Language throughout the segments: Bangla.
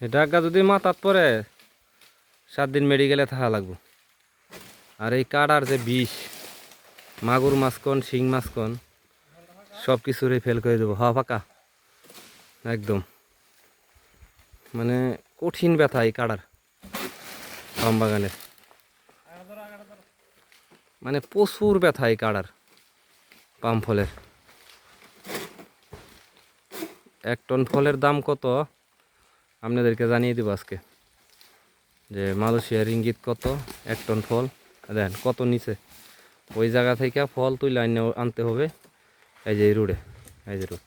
ডাক্কা যদি মাথাত পরে, সাত দিন মেডিকেলে থাকা লাগবো। আর এই কাটার যে বিষ, মাগুর মাছ কন শিং মাছ কন সব কিছুরই ফেল করে দেবো। হওয়া ফাঁকা একদম। মানে কঠিন ব্যথা এই কাটার পাম বাগানের মানে প্রচুর ব্যথা এই কাটার পাম ফলের। এক টন ফলের দাম কত? আপনাদেরকে জানিয়ে দেবো আজকে যে মালয়েশিয়ার ইঙ্গিত কত? এক টন ফল। দেখেন কত নিচে? ওই জায়গা থেকে ফল তুলে আইনে আনতে হবে। এই যে রুটে এই যে রুট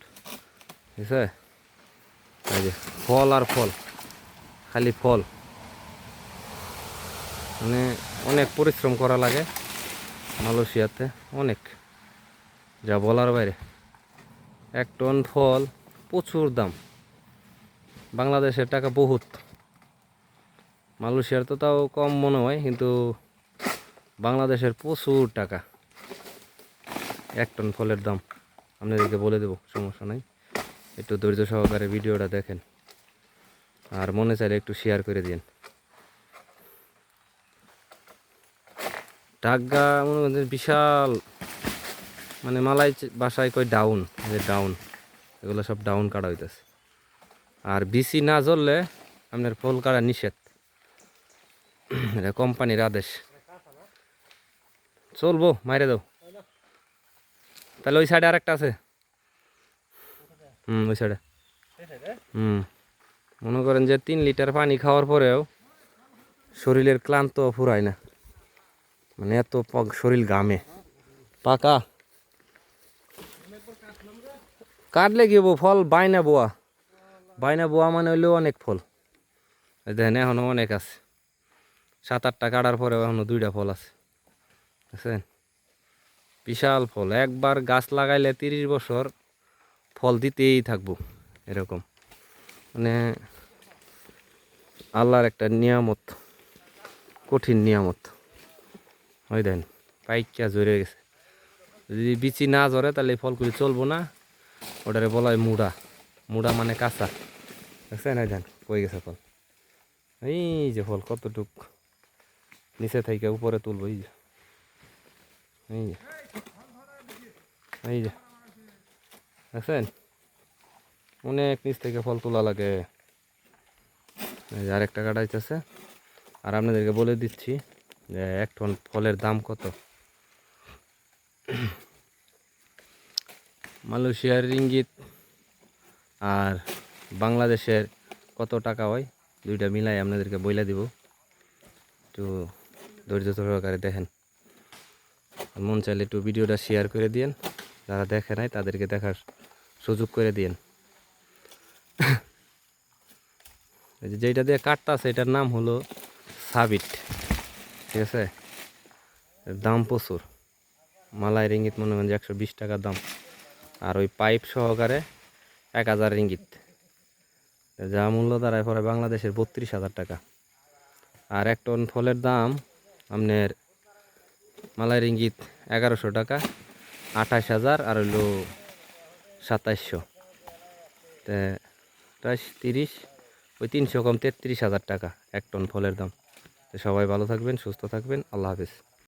ঠিক আছে? এই যে ফল আর ফল, খালি ফল। মানে অনেক পরিশ্রম করা লাগে মালয়েশিয়াতে, অনেক। যা বলার বাইরে। এক টন ফল প্রচুর দাম। বাংলাদেশের টাকা বহুত। মালয়েশিয়ার তো তাও কম মনে হয়, কিন্তু বাংলাদেশের প্রচুর টাকা। এক টন ফলের দাম। আপনাদেরকে বলে দেবো, সমস্যা নাই। একটু ধৈর্য সহকারে ভিডিওটা দেখেন। আর মনে চাইলে একটু শেয়ার করে দিন টাগা মনে করেন বিশাল মানে মালাই বাসায় কয় ডাউন ডাউন এগুলো সব ডাউন কাটা হইতেছে। আর বিসি না জ্বললে আপনার ফল কাটা নিষেধ। কোম্পানির আদেশ। চলবো, মাইরে দাও। তাহলে ওই সাইডে আরেকটা আছে। হুম, ওই সাইডে হুম। মনে করেন যে তিন লিটার পানি খাওয়ার পরেও শরীরের ক্লান্ত ফুরায় না। মানে এত শরীর গামে পাকা। কাটলে হব? ফল বাইনা বোয়া। বাইনা বোয়া মানে হইলেও অনেক ফল। দেখেন, এখনও অনেক আছে। সাত, আটটা কাটার পরেও এখনও দুইটা ফল আছে। বুঝছেন বিশাল ফল। একবার গাছ লাগাইলে তিরিশ বছর ফল দিতেই থাকব, এরকম। মানে আল্লাহর একটা নিয়ামত, কঠিন নিয়ামত। ওই দেন পাইকা জড়ে গেছে। যদি বিচি না ঝরে তাহলে ফলগুলি চলবো না। ওটারে বলা মুড়া। মুড়া মানে কাঁচা। দেখছেন? এই দেন, কই গেছে ফল? এই যে ফল, কতটুক নিচে থেকে উপরে তুলবো, এই যে। এই যে। এই যে। দেখছেন? অনেক নিচ থেকে ফল তোলা লাগে। আরেকটা কাটাইতেছে আর আপনাদেরকে বলে দিচ্ছি যে এক টন ফলের দাম কত? মালয়েশিয়ার রিঙ্গিত আর বাংলাদেশের কত টাকা হয়, দুইটা মিলাই আপনাদেরকে বইলা দিব। একটু ধৈর্য সহকারে দেখেন। মন চাইলে একটু ভিডিওটা শেয়ার করে দিয়েন। যারা দেখে নাই, তাদেরকে দেখার সুযোগ করে দিয়েন। যেটা দিয়ে কাটটা আছে, এটার নাম হলো সাবিট। ঠিক আছে? দাম প্রচুর। মালাই রিঙ্গিত মনে হয় একশো বিশ টাকার দাম। আর ওই পাইপ সহকারে এক হাজার রিঙ্গিত। যা মূল্য দাঁড়ায় পরে বাংলাদেশের বত্রিশ হাজার টাকা। আর এক টন ফলের দাম আপনার মালাই রিঙ্গিত এগারোশো টাকা, আঠাশ হাজার, আর হইল সাতাইশশো তে আঠাশ, তিরিশ, ওই তিনশো কম তেত্রিশ হাজার টাকা এক টন ফলের দাম। সবাই ভালো থাকবেন, সুস্থ থাকবেন, আল্লাহ হাফিজ।